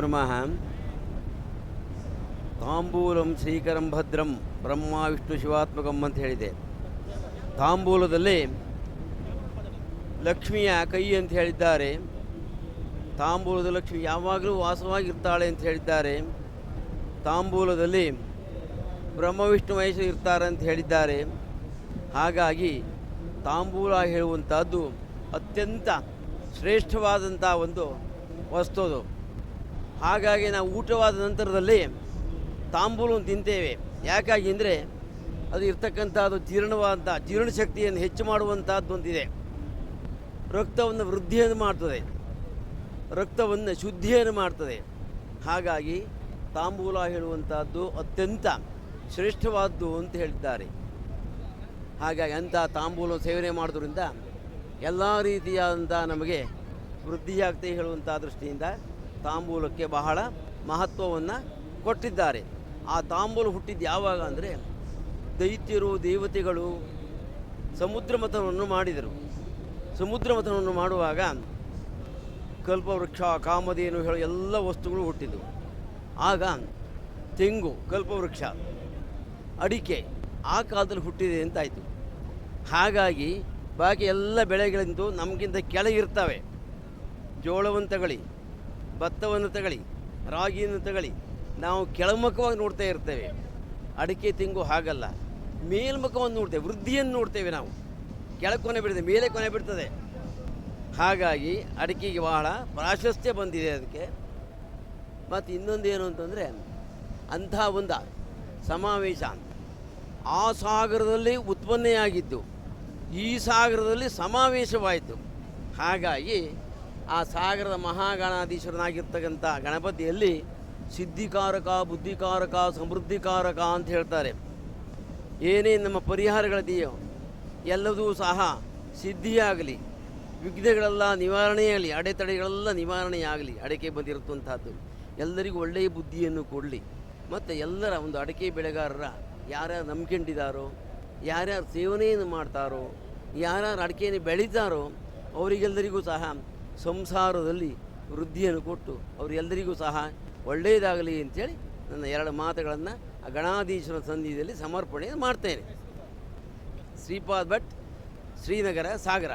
ನಮಃ ತಾಂಬೂಲಂ ಶ್ರೀಕರಂ ಭದ್ರಂ ಬ್ರಹ್ಮ ವಿಷ್ಣು ಶಿವಾತ್ಮಕಂ ಅಂತ ಹೇಳಿದೆ. ತಾಂಬೂಲದಲ್ಲಿ ಲಕ್ಷ್ಮಿಯ ಕೈ ಅಂತ ಹೇಳಿದ್ದಾರೆ. ತಾಂಬೂಲದ ಲಕ್ಷ್ಮಿ ಯಾವಾಗಲೂ ವಾಸವಾಗಿರ್ತಾಳೆ ಅಂತ ಹೇಳಿದ್ದಾರೆ. ತಾಂಬೂಲದಲ್ಲಿ ಬ್ರಹ್ಮ, ವಿಷ್ಣು ಮಹೇಶ ಇರ್ತಾರೆ ಅಂತ ಹೇಳಿದ್ದಾರೆ. ಹಾಗಾಗಿ ತಾಂಬೂಲ ಹೇಳುವಂಥದ್ದು ಅತ್ಯಂತ ಶ್ರೇಷ್ಠವಾದಂಥ ಒಂದು ವಸ್ತು ಹಾಗಾಗಿ ನಾವು ಊಟವಾದ ನಂತರದಲ್ಲಿ ತಾಂಬೂಲವನ್ನು ತಿಂತೇವೆ. ಯಾಕಾಗಿ ಅಂದರೆ ಅದು ಇರ್ತಕ್ಕಂಥದ್ದು ಜೀರ್ಣವಾದಂಥ ಜೀರ್ಣಶಕ್ತಿಯನ್ನು ಹೆಚ್ಚು ಮಾಡುವಂಥದ್ದು ಒಂದಿದೆ ರಕ್ತವನ್ನು ವೃದ್ಧಿಯನ್ನು ಮಾಡ್ತದೆ. ರಕ್ತವನ್ನು ಶುದ್ಧಿಯನ್ನು ಮಾಡ್ತದೆ. ಹಾಗಾಗಿ ತಾಂಬೂಲ ಹೇಳುವಂಥದ್ದು ಅತ್ಯಂತ ಶ್ರೇಷ್ಠವಾದ್ದು ಅಂತ ಹೇಳಿದ್ದಾರೆ. ಹಾಗಾಗಿ ಅಂಥ ತಾಂಬೂಲ ಸೇವನೆ ಮಾಡೋದ್ರಿಂದ ಎಲ್ಲ ರೀತಿಯಾದಂಥ ನಮಗೆ ವೃದ್ಧಿಯಾಗ್ತದೆ ಹೇಳುವಂಥ ದೃಷ್ಟಿಯಿಂದ ತಾಂಬೂಲಕ್ಕೆ ಬಹಳ ಮಹತ್ವವನ್ನು ಕೊಟ್ಟಿದ್ದಾರೆ. ಆ ತಾಂಬೂಲ ಹುಟ್ಟಿದ್ದು ಯಾವಾಗ ಅಂದರೆ ದೈತ್ಯರು, ದೇವತೆಗಳು ಸಮುದ್ರ ಮಥನವನ್ನು ಮಾಡಿದರು. ಸಮುದ್ರ ಮಥನವನ್ನು ಮಾಡುವಾಗ ಕಲ್ಪವೃಕ್ಷ, ಕಾಮಧೇನು ಹೇಳೋ ಎಲ್ಲ ವಸ್ತುಗಳು ಹುಟ್ಟಿದವು. ಆಗ ತೆಂಗು, ಕಲ್ಪವೃಕ್ಷ, ಅಡಿಕೆ ಆ ಕಾಲದಲ್ಲಿ ಹುಟ್ಟಿದೆ ಅಂತಾಯಿತು. ಹಾಗಾಗಿ ಬಾಕಿ ಎಲ್ಲ ಬೆಳೆಗಳಿಂದು ನಮಗಿಂತ ಕೆಳಗಿರ್ತವೆ ಜೋಳವನ್ನು ತಗೊಳ್ಳಿ ಭತ್ತವನ್ನು ತಗಳಿ, ರಾಗಿಯನ್ನು ತಗಳಿ ನಾವು ಕೆಳಮುಖವಾಗಿ ನೋಡ್ತಾ ಇರ್ತೇವೆ. ಅಡಿಕೆ ತೆಂಗು ಹಾಗಲ್ಲ. ಮೇಲ್ಮುಖವನ್ನು ನೋಡ್ತೇವೆ, ವೃದ್ಧಿಯನ್ನು ನೋಡ್ತೇವೆ ನಾವು. ಕೆಳಗೆ ಕೊನೆ ಬಿಡ್ತದೆ ಮೇಲೆ ಕೊನೆ ಬಿಡ್ತದೆ ಹಾಗಾಗಿ ಅಡಿಕೆಗೆ ಬಹಳ ಪ್ರಾಶಸ್ತ್ಯ ಬಂದಿದೆ ಅದಕ್ಕೆ. ಮತ್ತು ಇನ್ನೊಂದು ಏನು ಅಂತಂದರೆ ಅಂಥ ಒಂದು ಸಮಾವೇಶ. ಆ ಸಾಗರದಲ್ಲಿ ಉತ್ಪನ್ನೆಯಾಗಿದ್ದು, ಈ ಸಾಗರದಲ್ಲಿ ಸಮಾವೇಶವಾಯಿತು. ಹಾಗಾಗಿ ಆ ಸಾಗರದ ಮಹಾಗಣಾಧೀಶ್ವರನಾಗಿರ್ತಕ್ಕಂಥ ಗಣಪತಿಯಲ್ಲಿ ಸಿದ್ಧಿಕಾರಕ, ಬುದ್ಧಿಕಾರಕ, ಸಮೃದ್ಧಿಕಾರಕ ಅಂತ ಹೇಳ್ತಾರೆ. ಏನೇ ನಮ್ಮ ಪರಿಹಾರಗಳಿದೆಯೋ ಎಲ್ಲದೂ ಸಹ ಸಿದ್ಧಿಯಾಗಲಿ. ವಿಘ್ನಗಳೆಲ್ಲ ನಿವಾರಣೆಯಾಗಲಿ ಅಡೆತಡೆಗಳೆಲ್ಲ ನಿವಾರಣೆಯಾಗಲಿ ಅಡಿಕೆ ಬಂದಿರುತ್ತಂಥದ್ದು. ಎಲ್ಲರಿಗೂ ಒಳ್ಳೆಯ ಬುದ್ಧಿಯನ್ನು ಕೊಡಲಿ. ಮತ್ತು ಎಲ್ಲರ ಒಂದು ಅಡಿಕೆ ಬೆಳೆಗಾರರ ಯಾರ್ಯಾರು ನಂಬ್ಕೊಂಡಿದ್ದಾರೋ, ಯಾರ್ಯಾರು ಸೇವನೆಯನ್ನು ಮಾಡ್ತಾರೋ, ಯಾರ್ಯಾರು ಅಡಿಕೆಯನ್ನು ಬೆಳೀತಾರೋ, ಅವರಿಗೆಲ್ಲರಿಗೂ ಸಹ ಸಂಸಾರದಲ್ಲಿ ವೃದ್ಧಿಯನ್ನು ಕೊಟ್ಟು ಅವರೆಲ್ಲರಿಗೂ ಸಹ ಒಳ್ಳೆಯದಾಗಲಿ ಅಂತೇಳಿ ನನ್ನ ಎರಡು ಮಾತುಗಳನ್ನು ಆ ಗಣಾಧೀಶ್ವರ ಸನ್ನಿಧಿಯಲ್ಲಿ ಸಮರ್ಪಣೆ ಮಾಡ್ತೇನೆ. ಶ್ರೀಪಾದ್ ಭಟ್, ಶ್ರೀನಗರ, ಸಾಗರ.